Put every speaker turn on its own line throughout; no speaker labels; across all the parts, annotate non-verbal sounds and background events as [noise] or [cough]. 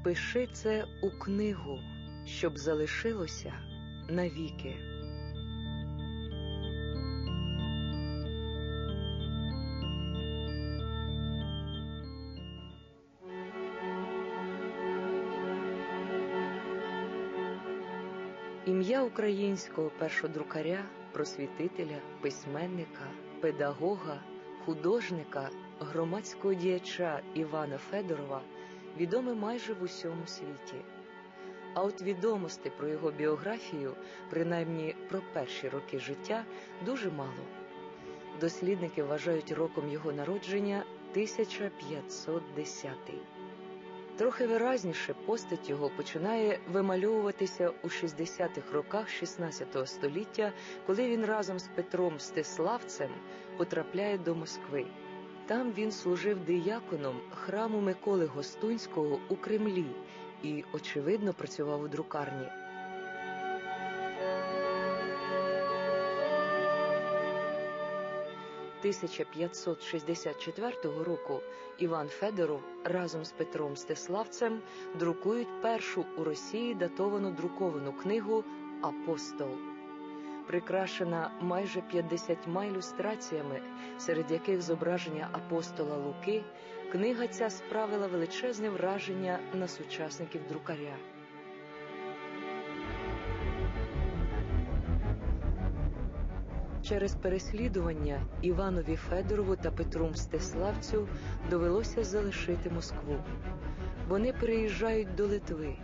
Впиши це у книгу, щоб залишилося навіки. Ім'я українського першодрукаря, просвітителя, письменника, педагога, художника, громадського діяча Івана Федорова відоме майже в усьому світі. А от відомостей про його біографію, принаймні про перші роки життя, дуже мало. Дослідники вважають роком його народження 1510. Трохи виразніше постать його починає вимальовуватися у 60-х роках 16 століття, коли він разом з Петром Стеславцем потрапляє до Москви. Там він служив дияконом храму Миколи Гостунського у Кремлі і, очевидно, працював у друкарні. «1564 року Іван Федоров разом з Петром Стеславцем друкують першу у Росії датовану друковану книгу Апостол прикрашена майже 50 ілюстраціями, серед яких зображення апостола Луки, книга ця справила величезне враження на сучасників друкаря. Через переслідування Іванові Федорову та Петру Мстиславцю довелося залишити Москву. Вони переїжджають до Литви.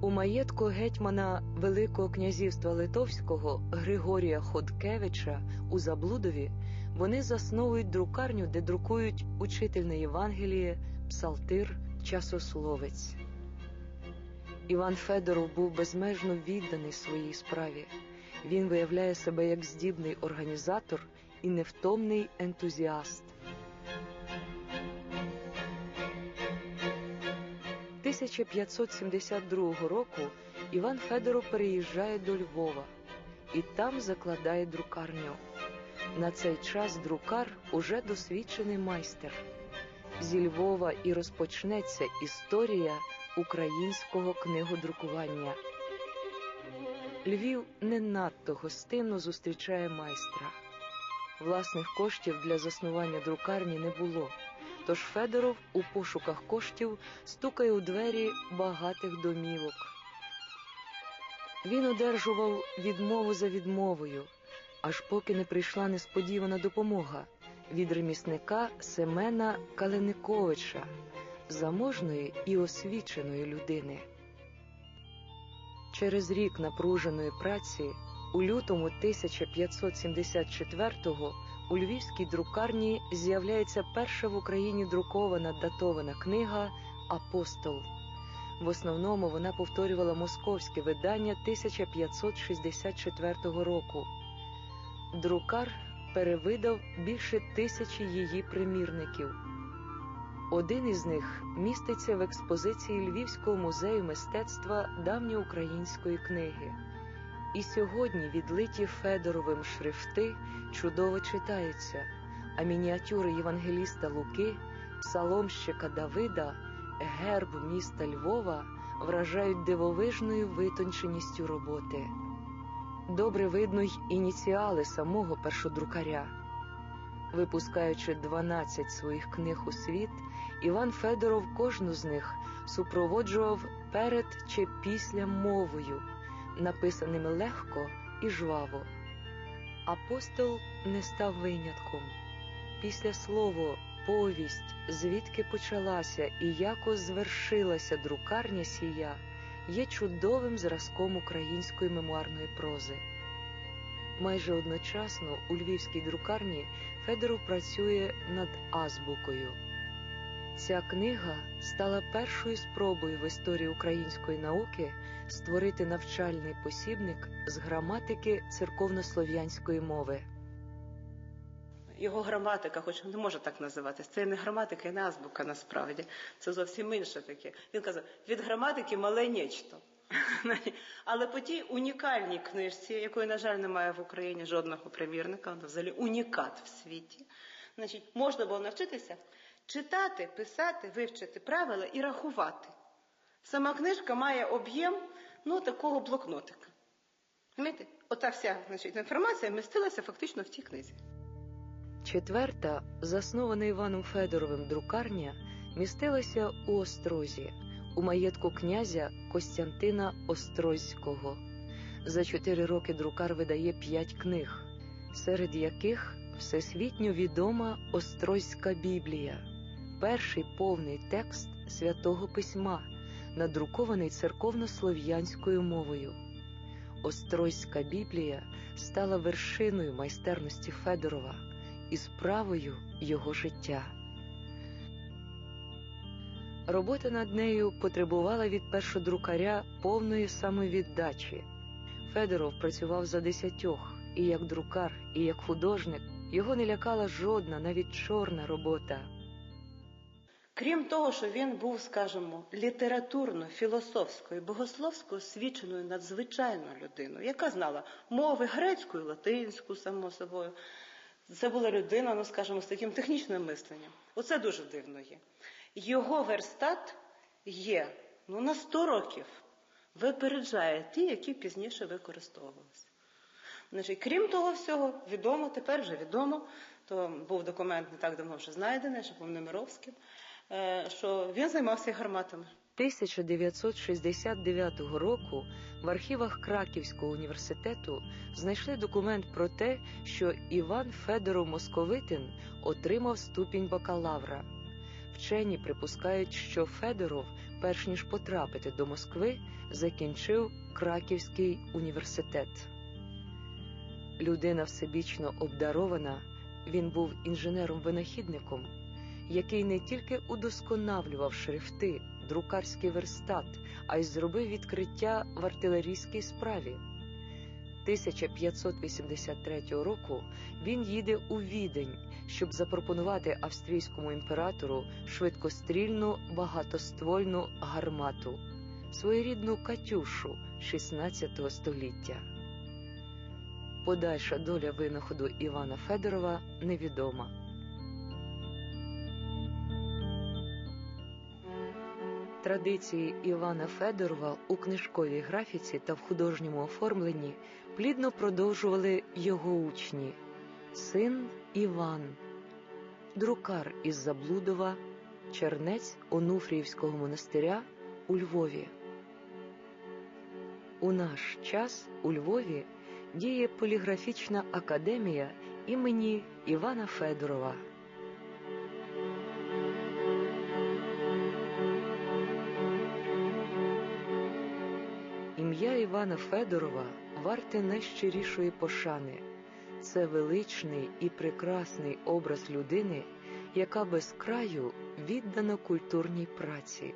У маєтку гетьмана Великого князівства Литовського Григорія Ходкевича у Заблудові вони засновують друкарню, де друкують учительне Євангеліє, псалтир, часословець. Іван Федоров був безмежно відданий своїй справі. Він виявляє себе як здібний організатор і невтомний ентузіаст. 1572 року Іван Федоров переїжджає до Львова і там закладає друкарню. На цей час друкар уже досвідчений майстер. Зі Львова і розпочнеться історія українського книгодрукування. Львів не надто гостинно зустрічає майстра. Власних коштів для заснування друкарні не було. Тож Федоров у пошуках коштів стукає у двері багатих домівок. Він одержував відмову за відмовою, аж поки не прийшла несподівана допомога від ремісника Семена Калениковича, заможної і освіченої людини. Через рік напруженої праці у лютому 1574-го у львівській друкарні з'являється перша в Україні друкована датована книга Апостол. В основному вона повторювала московське видання 1564 року. Друкар перевидав більше тисячі її примірників. Один із них міститься в експозиції Львівського музею мистецтва давньоукраїнської книги. І сьогодні відлиті Федоровим шрифти чудово читаються, а мініатюри Євангеліста Луки, псаломщика Давида, герб міста Львова вражають дивовижною витонченістю роботи. Добре видно й ініціали самого першодрукаря. Випускаючи 12 своїх книг у світ, Іван Федоров кожну з них супроводжував перед чи після мовою написаним легко і жваво. Апостол не став винятком. Після слово повість, звідки почалася і яко звершилася друкарня сія, є чудовим зразком української мемуарної прози. Майже одночасно у львівській друкарні Федоров працює над азбукою. Ця книга стала першою спробою в історії української науки створити навчальний посібник з граматики церковнослов'янської мови.
Його граматика, хоч не може так називатися, це не граматика і не азбука насправді. Це зовсім інше таке. Він казав, від граматики мале нечто. [laughs] Але по тій унікальній книжці, якої, на жаль, немає в Україні жодного примірника, вона взагалі унікат в світі. Значить, можна було навчитися читати, писати, вивчити правила і рахувати. Сама книжка має об'єм ну, такого блокнотика. Розумієте? Ота вся значить, інформація вмістилася фактично в цій книзі.
Четверта, заснована Іваном Федоровим друкарня, містилася у Острозі, у маєтку князя Костянтина Острозького. За чотири роки друкар видає п'ять книг, серед яких всесвітньо відома Острозька Біблія, перший повний текст святого письма, надрукований церковно-слов'янською мовою. Острозька Біблія стала вершиною майстерності Федорова і справою його життя. Робота над нею потребувала від першодрукаря повної самовіддачі. Федоров працював за десятьох, і як друкар, і як художник його не лякала жодна, навіть чорна робота.
Крім того, що він був, скажімо, літературно, філософською, богословською освіченою надзвичайною людиною, яка знала мови грецьку і латинську, само собою. Це була людина, ну скажімо, з таким технічним мисленням. Оце дуже дивно є. Його верстат є ну, на 100 років, випереджає ті, які пізніше використовувалися. Значить, крім того всього, відомо, тепер вже відомо, то був документ не так давно вже знайдений, ще був Немировським, що він займався гарматами.
1969 року в архівах Краківського університету знайшли документ про те, що Іван Федоров Московитин отримав ступінь бакалавра. Вчені припускають, що Федоров, перш ніж потрапити до Москви, закінчив Краківський університет. Людина всебічно обдарована, він був інженером-винахідником, який не тільки удосконалював шрифти, друкарський верстат, а й зробив відкриття в артилерійській справі. 1583 року він їде у відень, щоб запропонувати австрійському імператору швидкострільну багатоствольну гармату, своєрідну Катюшу 16 століття. Подальша доля винаходу Івана Федорова невідома. Традиції Івана Федорова у книжковій графіці та в художньому оформленні плідно продовжували його учні син Іван, друкар із Заблудова, чернець Онуфріївського монастиря у Львові. У наш час у Львові діє поліграфічна академія імені Івана Федорова. Івана Федорова варте найщирішої пошани. Це величний і прекрасний образ людини, яка без краю віддана культурній праці.